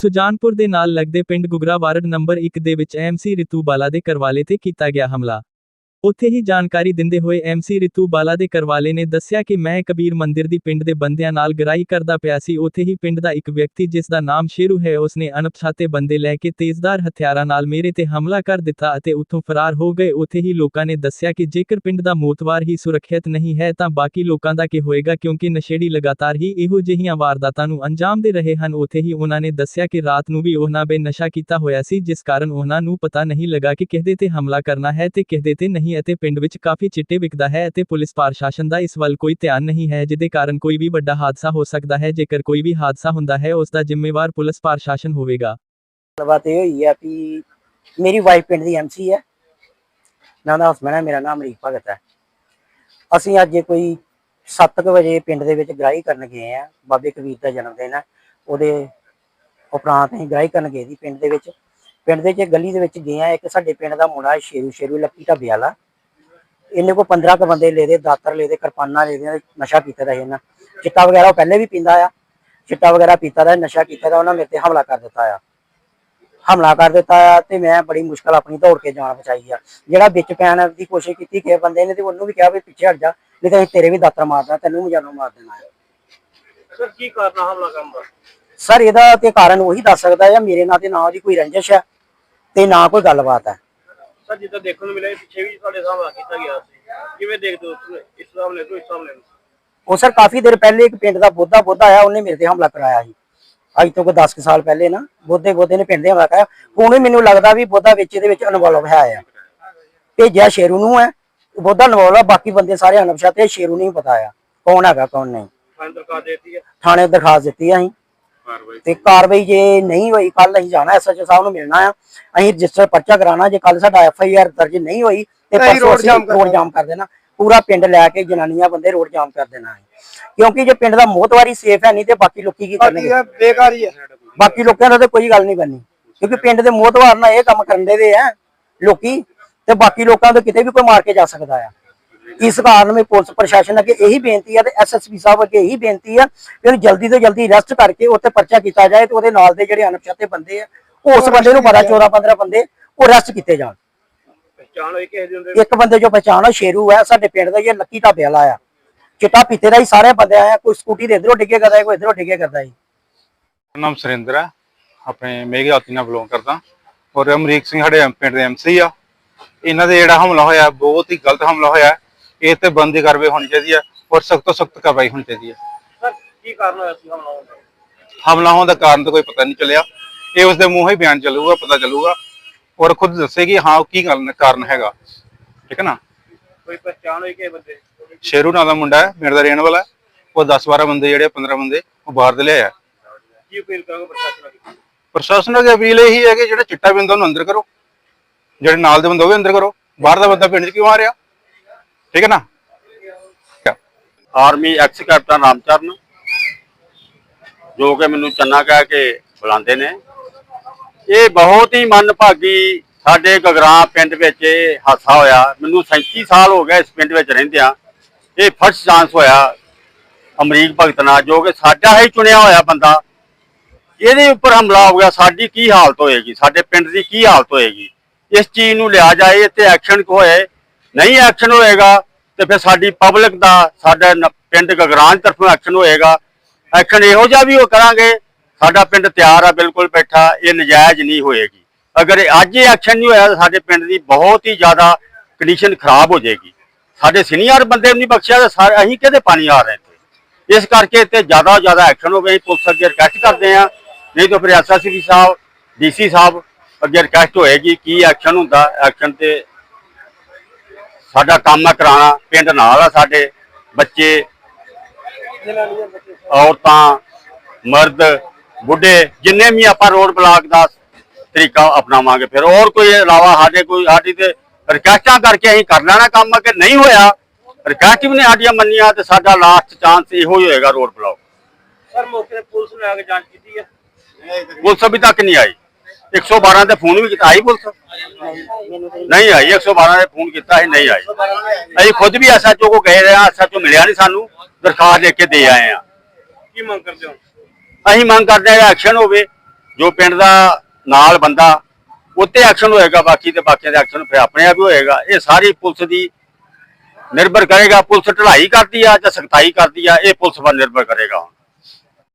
ਸੁਜਾਨਪੁਰ ਦੇ ਨਾਲ ਲੱਗਦੇ ਪਿੰਡ ਗੁਗਰਾ ਵਾਰਡ ਨੰਬਰ 1 ਦੇ ਵਿੱਚ ਐਮਸੀ ਰਿਤੂ ਬਾਲਾ ਦੇ ਕਰਵਾਲੇ ਤੇ ਕੀਤਾ ਗਿਆ ਹਮਲਾ। ਉੱਥੇ ਹੀ ਜਾਣਕਾਰੀ ਦਿੰਦੇ ਹੋਏ ਐਮਸੀ ਰਿਤੂ ਬਾਲਾ ਦੇ ਕਰਵਾਲੇ ਨੇ ਦੱਸਿਆ ਕਿ ਮੈਂ ਕਬੀਰ ਮੰਦਿਰ ਦੀ ਪਿੰਡ ਦੇ ਬੰਦਿਆਂ ਨਾਲ ਗਰਾਈ ਕਰਦਾ ਪਿਆ ਸੀ। ਉੱਥੇ ਹੀ ਪਿੰਡ ਦਾ ਇੱਕ ਵਿਅਕਤੀ ਜਿਸ ਦਾ ਨਾਮ ਸ਼ੇਰੂ ਹੈ, ਉਸਨੇ ਅਣਪਛਾਤੇ ਬੰਦੇ ਲੈ ਕੇ ਤੇਜ਼ਧਾਰ ਹਥਿਆਰਾਂ ਨਾਲ ਮੇਰੇ ਤੇ ਹਮਲਾ ਕਰ ਦਿੱਤਾ ਅਤੇ ਉੱਥੋਂ ਫਰਾਰ ਹੋ ਗਏ। ਉੱਥੇ ਹੀ ਲੋਕਾਂ ਨੇ ਦੱਸਿਆ ਕਿ ਜੇਕਰ ਪਿੰਡ ਦਾ ਮੋਤਵਾਰ ਹੀ ਸੁਰੱਖਿਅਤ ਨਹੀਂ ਹੈ, ਤਾਂ ਬਾਕੀ ਲੋਕਾਂ ਦਾ ਕੀ ਹੋਏਗਾ, ਕਿਉਂਕਿ ਨਸ਼ੇੜੀ ਲਗਾਤਾਰ ਹੀ ਇਹੋ ਜਿਹੀਆਂ ਵਾਰਦਾਤਾਂ ਨੂੰ ਅੰਜਾਮ ਦੇ ਰਹੇ ਹਨ। ਉੱਥੇ ਹੀ ਉਹਨਾਂ ਨੇ ਦੱਸਿਆ ਕਿ ਰਾਤ ਨੂੰ ਵੀ ਉਹਨਾਂ ਬੇ ਨਸ਼ਾ ਕੀਤਾ ਹੋਇਆ ਸੀ, ਜਿਸ ਕਾਰਨ ਉਹਨਾਂ ਨੂੰ ਪਤਾ ਨਹੀਂ ਲੱਗਾ ਕਿ ਕਿਹਦੇ ਤੇ ਹਮਲਾ ਕਰਨਾ ਹੈ ਤੇ ਕਿਹਦੇ ਤੇ ਨਹੀਂ ਅਤੇ ਪਿੰਡ ਵਿੱਚ ਕਾਫੀ ਚਿੱਟੇ ਵਿਕਦਾ ਹੈ ਅਤੇ ਪੁਲਿਸ ਪ੍ਰਸ਼ਾਸਨ ਦਾ ਇਸ ਵੱਲ ਕੋਈ ਧਿਆਨ ਨਹੀਂ ਹੈ, ਜਿਹਦੇ ਕਾਰਨ ਕੋਈ ਵੀ ਵੱਡਾ ਹਾਦਸਾ ਹੋ ਸਕਦਾ ਹੈ। ਜੇਕਰ ਕੋਈ ਵੀ ਹਾਦਸਾ ਹੁੰਦਾ ਹੈ, ਉਸ ਦਾ ਜ਼ਿੰਮੇਵਾਰ ਪੁਲਿਸ ਪ੍ਰਸ਼ਾਸਨ ਹੋਵੇਗਾ। ਗੱਲਬਾਤ ਇਹ ਹੋਈ ਹੈ ਵੀ ਮੇਰੀ ਵਾਈਫ ਪਿੰਡ ਦੀ ਐਮਸੀ ਹੈ। ਨਾਂ ਦਾ ਹਸਬੈਂਡ ਹੈ, ਮੇਰਾ ਨਾਮ ਅਮਰੀਕ ਭਗਤ ਹੈ। ਅਸੀਂ ਅੱਜ ਕੋਈ 7:00 ਵਜੇ ਪਿੰਡ ਦੇ ਵਿੱਚ ਗ੍ਰਾਈ ਕਰਨ ਗਏ ਆ ਬਾਬੇ ਕਬੀਰ ਦਾ ਜਨਮ ਦਿਨ ਹੈ। ਉਹਦੇ ਉਪਰਾਂਤ ਅਸੀਂ ਗ੍ਰਾਈ ਕਰਨ ਗਏ ਸੀ ਪਿੰਡ ਦੇ ਵਿੱਚ। ਪਿੰਡ ਦੇ ਚ ਗਲੀ ਦੇ ਵਿੱਚ ਗਏ ਆ ਇੱਕ ਸਾਡੇ ਪਿੰਡ ਦਾ ਮੁੰਡਾ ਸ਼ੇਰੂ ਸ਼ੇਰੂ ਲੱਕੀ ਢਾਬੇ ਵਾਲਾ। ਇਹਨੇ ਕੋ 15 ਕ ਬੰਦੇ ਲੈ ਦੇ ਦਾਤਰ ਲੈ ਦੇ ਕਿਰਪਾਨਾਂ ਲੈ ਦੇ ਨਸ਼ਾ ਕੀਤਾ ਦਾ ਇਹਨਾਂ। ਚਿੱਟਾ ਵਗੈਰਾ ਉਹ ਪਹਿਲੇ ਵੀ ਪੀਂਦਾ ਆ। ਚਿੱਟਾ ਵਗੈਰਾ ਪੀਤਾ ਦਾ ਨਸ਼ਾ ਕੀਤਾ ਦਾ ਉਹਨਾਂ ਮੇਰੇ ਤੇ ਹਮਲਾ ਕਰ ਦਿੱਤਾ ਆ। ਹਮਲਾ ਕਰ ਦਿੱਤਾ ਆ ਤੇ ਮੈਂ ਬੜੀ ਮੁਸ਼ਕਲ ਆਪਣੀ ਦੌੜ ਕੇ ਜਾਨ ਬਚਾਈ ਆ। ਜਿਹੜਾ ਵਿੱਚ ਪੈਣ ਦੀ ਕੋਸ਼ਿਸ਼ ਕੀਤੀ ਕਿਸੇ ਬੰਦੇ ਨੇ ਤੇ ਉਹਨੂੰ ਵੀ ਕਿਹਾ ਵੀ ਪਿੱਛੇ ਹਟ ਜਾ ਨਹੀਂ ਤਾਂ ਤੇਰੇ ਵੀ ਦਾਤਰ ਮਾਰਦਾ ਤੈਨੂੰ ਵੀ ਜਾਨੋਂ ਮਾਰ ਦੇਣਾ ਹੈ ਸਰ ਕੀ ਕਾਰਨ ਹਮਲਾ ਕਰਨ ਦਾ? ਸਰ ਇਹਦਾ ਤੇ ਕਾਰਨ ਉਹੀ ਦੱਸ ਸਕਦਾ ਆ ਮੇਰੇ ਨਾਂ ਤੇ ਨਾ ਉਹਦੀ ਕੋਈ ਰੰਜਿਸ਼ ਹੈ ਤੇ ਨਾ ਕੋਈ ਗੱਲਬਾਤ ਹੈ। ਸਰ ਜਿੱਦਾਂ ਦੇਖਣ ਨੂੰ ਮਿਲਿਆ ਪਿੱਛੇ ਵੀ ਤੁਹਾਡੇ ਸਾਹਮਣੇ ਕੀਤਾ ਗਿਆ ਸੀ। ਕਿਵੇਂ ਦੇਖਦੇ ਹੋ ਇਸ ਸਾਹਮਣੇ ਤੋਂ ਇਸ ਸਾਹਮਣੇ ਨੂੰ? ਉਹ ਸਰ ਕਾਫੀ ਦੇਰ ਪਹਿਲੇ ਇੱਕ ਪਿੰਡ ਦਾ ਬੋਧਾ ਬੋਧਾ ਆਇਆ ਉਹਨੇ ਮੇਰੇ ਤੇ ਹਮਲਾ ਕਰਾਇਆ ਸੀ। ਅੱਜ ਤੋਂ ਕੋਈ 10 ਕੁ ਸਾਲ ਪਹਿਲੇ ਨਾ ਬੋਧੇ ਬੋਧੇ ਨੇ ਪਿੰਡ ਦੇ ਹਮਲਾ ਕਰਾਇਆ। ਹੁਣ ਮੈਨੂੰ ਲੱਗਦਾ ਵੀ ਬੋਧਾ ਵਿੱਚ ਇਹਦੇ ਵਿੱਚ ਇਨਵੋਲਵ ਹੈ ਆ। ਭੇਜਿਆ ਸ਼ੇਰੂ ਨੂੰ ਹੈ। ਬੋਧਾ ਇਨਵੋਲਵ ਆ ਬਾਕੀ ਬੰਦੇ ਸਾਰੇ ਅਨਪਛਾਤੇ ਸ਼ੇਰੂ ਨਹੀਂ ਪਤਾ ਆ। ਕੌਣ ਹੈਗਾ ਕੌਣ ਨਹੀਂ। ਥਾਣੇ ਦਰਖਾਸਤ ਦੇਤੀ ਹੈ। ਥਾਣੇ ਦਰਖਾਸਤ ਦਿੱਤੀ ਆ ਅਸੀਂ। ਤੇ ਕਾਰਵਾਈ ਜੇ ਨਹੀਂ ਹੋਈ ਕੱਲ ਅਸੀਂ ਜਾਣਾ ਐਸਐਚਓ ਸਾਹਿਬ ਨੂੰ ਮਿਲਣਾ ਆ। ਅਸੀਂ ਰਜਿਸਟਰ ਪਰਚਾ ਕਰਾਣਾ ਜੇ ਕੱਲ ਸਾਡਾ ਐਫਆਈਆਰ ਦਰਜ ਨਹੀਂ ਹੋਈ ਤੇ ਪਰਸੋਂ ਰੋਡ ਜਾਮ ਕਰ ਦੇਣਾ। ਪੂਰਾ ਪਿੰਡ ਲੈ ਕੇ ਜਨਾਨੀਆਂ ਬੰਦੇ ਰੋਡ ਜਾਮ ਕਰ ਦੇਣਾ ਹੈ। ਕਿਉਂਕਿ ਜੇ ਪਿੰਡ ਦਾ ਮੋਤਵਾਰੀ ਸੇਫ ਹੈ ਨਹੀਂ ਤੇ ਬਾਕੀ ਲੋਕੀ ਕੀ ਕਰਨਗੇ? ਬੇਕਾਰ ਹੀ ਬਾਕੀ ਲੋਕਾਂ ਦਾ ਤਾਂ ਕੋਈ ਗੱਲ ਨਹੀਂ ਬਣਨੀ ਕਿਉਂਕਿ ਪਿੰਡ ਦੇ ਮੋਤਵਾਰ ਨਾਲ ਇਹ ਕੰਮ ਕਰਨ ਦੇ ਆ ਲੋਕੀ। ਤੇ ਬਾਕੀ ਲੋਕਾਂ ਤੋਂ ਕਿਤੇ ਵੀ ਕੋਈ ਮਾਰ ਕੇ ਜਾ ਸਕਦਾ ਆ। ਇਸ ਕਾਰਨ ਮੈਂ ਪੁਲਿਸ ਪ੍ਰਸ਼ਾਸਨ ਅੱਗੇ ਇਹੀ ਬੇਨਤੀ ਆ ਤੇ ਐਸਐਸਪੀ ਸਾਹਿਬ ਅੱਗੇ ਇਹੀ ਬੇਨਤੀ ਆ ਕਿ ਉਹਨੂੰ ਜਲਦੀ ਤੋਂ ਜਲਦੀ ਅਰੈਸਟ ਕਰਕੇ ਉੱਤੇ ਪਰਚਾ ਕੀਤਾ ਜਾਏ ਤੇ ਉਹਦੇ ਨਾਲ ਦੇ ਜਿਹੜੇ ਅਣਪਛਾਤੇ ਬੰਦੇ ਆ ਉਸ ਬੰਦੇ ਨੂੰ ਪਤਾ 14 15 ਬੰਦੇ ਉਹ ਅਰੈਸਟ ਕੀਤੇ ਜਾਣ। ਪਛਾਣ ਹੋਈ ਕਿਸੇ ਦੀ ਹੁੰਦੇ? ਇੱਕ ਬੰਦੇ ਜੋ ਪਛਾਣ ਆ ਸ਼ੇਰੂ ਹੈ ਸਾਡੇ ਪਿੰਡ ਦਾ ਇਹ ਲੱਕੀ ਢਾਬੇ ਵਾਲਾ ਆ। ਚਿੱਟਾ ਪੀਤੇ ਦਾ ਹੀ ਸਾਰੇ ਬੰਦੇ ਆਇਆ ਕੋਈ ਸਕੂਟੀ ਦੇ ਇਧਰੋਂ ਡਿੱਗੇ ਕਰਦਾ ਕੋਈ ਇਧਰੋਂ ਡਿੱਗੇ ਕਰਦਾ ਜੀ ਨਾਮ ਸੁਰਿੰਦਰ ਹੈ ਆਪਣੇ ਮੇਘਾਤੀ ਨਾਲ ਬਿਲੋਂਗ ਕਰਦਾ। ਔਰ ਅਮਰੀਕ ਸਿੰਘ ਸਾਡੇ ਪਿੰਡ ਦੇ ਐਮਸੀ ਆ। ਇਹਨਾਂ ਦੇ ਜਿਹੜਾ ਹਮਲਾ ਹੋਇਆ ਬਹੁਤ ਹੀ ਗਲਤ ਹਮਲਾ ਹੋਇਆ। ਇਹ ਤੇ ਬੰਦੀ ਕਾਰਵਾਈ ਹੋਣੀ ਚਾਹੀਦੀ ਹੈ ਔਰ ਸਖਤ ਤੋਂ ਸਖਤ ਕਾਰਵਾਈ ਹੋਣੀ ਚਾਹੀਦੀ ਹੈ ਸਰ ਕੀ ਕਾਰਨ ਹੋਇਆ ਸੀ ਹਮਲਾ ਹੋਣ ਦਾ? ਹਮਲਾ ਹੋਣ ਦਾ ਕਾਰਨ ਤਾਂ ਕੋਈ ਪਤਾ ਨਹੀਂ ਚੱਲਿਆ। ਇਹ ਉਸਦੇ ਮੂੰਹੋਂ ਹੀ ਬਿਆਨ ਚੱਲੂਗਾ ਪਤਾ ਚੱਲੂਗਾ। ਔਰ ਖੁਦ ਦੱਸੇਗੀ ਹਾਂ ਉਹ ਕੀ ਗੱਲ ਕਾਰਨ ਹੈਗਾ। ਠੀਕ ਹੈ ਨਾ? ਕੋਈ ਪਛਾਣ ਹੋਈ ਕਿਸੇ ਬੰਦੇ ਸ਼ੇਰੂ ਨਾਂ ਦਾ ਮੁੰਡਾ ਹੈ ਮੇਰੇ ਦਾ ਰਹਿਣ ਵਾਲਾ ਹੈ। ਉਹ 10 12 ਬੰਦੇ ਜਿਹੜੇ 15 ਬੰਦੇ ਉਹ ਬਾਹਰ ਦੇ ਲਿਆਇਆ। ਕੀ ਅਪੀਲ ਕਰੋਗੇ ਪ੍ਰਸ਼ਾਸਨ ਅੱਗੇ? ਪ੍ਰਸ਼ਾਸਨ ਅੱਗੇ ਅਪੀਲ ਇਹੀ ਹੈ ਕਿ ਜਿਹੜਾ ਚਿੱਟਾ ਬਿੰਦਾ ਉਹਨੂੰ ਅੰਦਰ ਕਰੋ। ਜਿਹੜੇ ਨਾਲ ਦੇ ਬੰਦੇ ਉਹ ਵੀ ਅੰਦਰ ਕਰੋ। ਬਾਹਰ ਦਾ ਬੰਦਾ ਪਿੰਡ 'ਚ ਕਿਉਂ ਆ ਰਿਹਾ? ਠੀਕ ਹੈ ਨਾ? ਆਰਮੀ ਐਕਸ ਕੈਪਟਨ ਰਾਮਚਰਨ ਜੋ ਕਿ ਮੈਨੂੰ ਚੰਨਾ ਕਹਿ ਕੇ ਬੁਲਾਉਂਦੇ ਨੇ। ਇਹ ਬਹੁਤ ਹੀ ਮੰਦਭਾਗੀ ਸਾਡੇ ਗਗਰਾਂ ਪਿੰਡ ਵਿੱਚ ਇਹ ਹਾਦਸਾ ਹੋਇਆ। ਮੈਨੂੰ 37 ਸਾਲ ਹੋ ਗਏ ਇਸ ਪਿੰਡ ਵਿੱਚ ਰਹਿੰਦਿਆਂ। ਇਹ ਫਸਟ ਚਾਂਸ ਹੋਇਆ ਅਮਰੀਕ ਭਗਤ ਨਾਲ, ਜੋ ਕਿ ਸਾਡਾ ਹੀ ਚੁਣਿਆ ਹੋਇਆ ਬੰਦਾ। ਇਹਦੇ ਉੱਪਰ ਹਮਲਾ ਹੋ ਗਿਆ। ਸਾਡੀ ਕੀ ਹਾਲਤ ਹੋਏਗੀ? ਸਾਡੇ ਪਿੰਡ ਦੀ ਕੀ ਹਾਲਤ ਹੋਏਗੀ? ਇਸ ਚੀਜ਼ ਨੂੰ ਲਿਆ ਜਾਏ ਤੇ ਐਕਸ਼ਨ ਹੋਏ। ਨਹੀਂ ਐਕਸ਼ਨ ਹੋਏਗਾ ਤੇ ਫਿਰ ਸਾਡੀ ਪਬਲਿਕ ਦਾ, ਸਾਡਾ ਪਿੰਡ ਗਗਰਾਂ ਤਰਫੋਂ ਐਕਸ਼ਨ ਹੋਏਗਾ। ਐਕਸ਼ਨ ਇਹੋ ਜਿਹਾ ਵੀ ਉਹ ਕਰਾਂਗੇ, ਸਾਡਾ ਪਿੰਡ ਤਿਆਰ ਆ, ਬਿਲਕੁਲ ਬੈਠਾ, ਇਹ ਨਜਾਇਜ਼ ਨਹੀਂ ਹੋਏਗੀ। ਅਗਰ ਅੱਜ ਇਹ ਐਕਸ਼ਨ ਨਹੀਂ ਹੋਇਆ ਤਾਂ ਸਾਡੇ ਪਿੰਡ ਦੀ ਬਹੁਤ ਹੀ ਜ਼ਿਆਦਾ ਕੰਡੀਸ਼ਨ ਖਰਾਬ ਹੋ ਜਾਏਗੀ। ਸਾਡੇ ਸੀਨੀਅਰ ਬੰਦੇ ਨੂੰ ਨਹੀਂ ਬਖਸ਼ਿਆ, ਤਾਂ ਸਾਰੇ ਅਸੀਂ ਕਿਹਦੇ ਪਾਣੀ ਆ ਰਹੇ ਇੱਥੇ? ਇਸ ਕਰਕੇ ਇੱਥੇ ਜ਼ਿਆਦਾ ਤੋਂ ਜ਼ਿਆਦਾ ਐਕਸ਼ਨ ਹੋਵੇ ਪੁਲਿਸ ਅੱਗੇ ਰਿਕਵੈਸਟ ਕਰਦੇ ਆ ਨਹੀਂ ਤਾਂ ਫਿਰ ਐਸਐਸਪੀ ਸਾਹਿਬ ਡੀਸੀ ਸਾਹਿਬ ਅੱਗੇ ਰਿਕਵੈਸਟ ਹੋਏਗੀ, ਕੀ ਐਕਸ਼ਨ ਹੁੰਦਾ ਐਕਸ਼ਨ ਤੇ ਸਾਡਾ ਕੰਮ ਹੈ ਕਰਾਉਣਾ ਪਿੰਡ ਨਾਲ ਆ ਸਾਡੇ ਬੱਚੇ ਔਰਤਾਂ ਮਰਦ ਬੁੱਢੇ ਜਿੰਨੇ ਵੀ ਆਪਾਂ ਰੋਡ ਬਲਾਕ ਦਾ ਤਰੀਕਾ ਅਪਣਾਵਾਂਗੇ ਫਿਰ ਹੋਰ ਕੋਈ ਇਲਾਵਾ ਸਾਡੇ ਕੋਈ ਸਾਡੀ ਤੇ ਰਿਕਵੈਸਟਾਂ ਕਰਕੇ ਅਸੀਂ ਕਰ ਲੈਣਾ ਕੰਮ ਕਿ ਨਹੀਂ ਹੋਇਆ ਰਿਕਵੈਸਟ ਵੀ ਨੇ ਸਾਡੀਆਂ ਮੰਨੀਆਂ ਤੇ ਸਾਡਾ ਲਾਸਟ ਚਾਂਸ ਇਹੋ ਹੀ ਹੋਏਗਾ ਰੋਡ ਬਲਾਕ ਸਰ ਮੌਕੇ ਤੇ ਪੁਲਿਸ ਨੇ ਆ ਕੇ ਜਾਂਚ ਕੀਤੀ ਹੈ ਪੁਲਿਸ ਅਭੀ ਤੱਕ ਨਹੀਂ ਆਈ। 112 ਤੇ ਫੋਨ ਵੀ ਕੀਤਾ ਆਈ ਪੁਲਿਸ? ਨਹੀਂ ਆਈ 112 ਤੇ ਫੋਨ ਕੀਤਾ ਸੀ ਨਹੀਂ ਆਈ। ਅਸੀਂ ਖੁਦ ਵੀ ਐਸਐਚਓ ਕੋ ਗਏ ਰਹੇ ਹਾਂ ਐਸਐਚਓ ਮਿਲਿਆ ਨਹੀਂ ਸਾਨੂੰ ਦਰਖਾਸਤ ਲਿਖ ਕੇ ਦੇ ਆਏ ਆ ਕੀ ਮੰਗ ਕਰਦੇ ਹੋ? ਅਸੀਂ ਮੰਗ ਕਰਦੇ ਕਿ ਐਕਸ਼ਨ ਹੋਵੇ ਜੋ ਪਿੰਡ ਦਾ ਨਾਲ ਬੰਦਾ ਉੱਤੇ ਐਕਸ਼ਨ ਹੋਏਗਾ ਬਾਕੀ ਤੇ ਬਾਕੀਆਂ ਦੇ ਐਕਸ਼ਨ ਫਿਰ ਆਪਣੇ ਆਪ ਹੀ ਹੋਏਗਾ। ਇਹ ਸਾਰੀ ਪੁਲਿਸ ਦੀ ਨਿਰਭਰ ਕਰੇਗਾ ਪੁਲਿਸ ਢਲਾਈ ਕਰਦੀ ਆ ਜਾਂ ਸਖਤਾਈ ਕਰਦੀ ਆ ਇਹ ਪੁਲਿਸ 'ਤੇ ਨਿਰਭਰ ਕਰੇਗਾ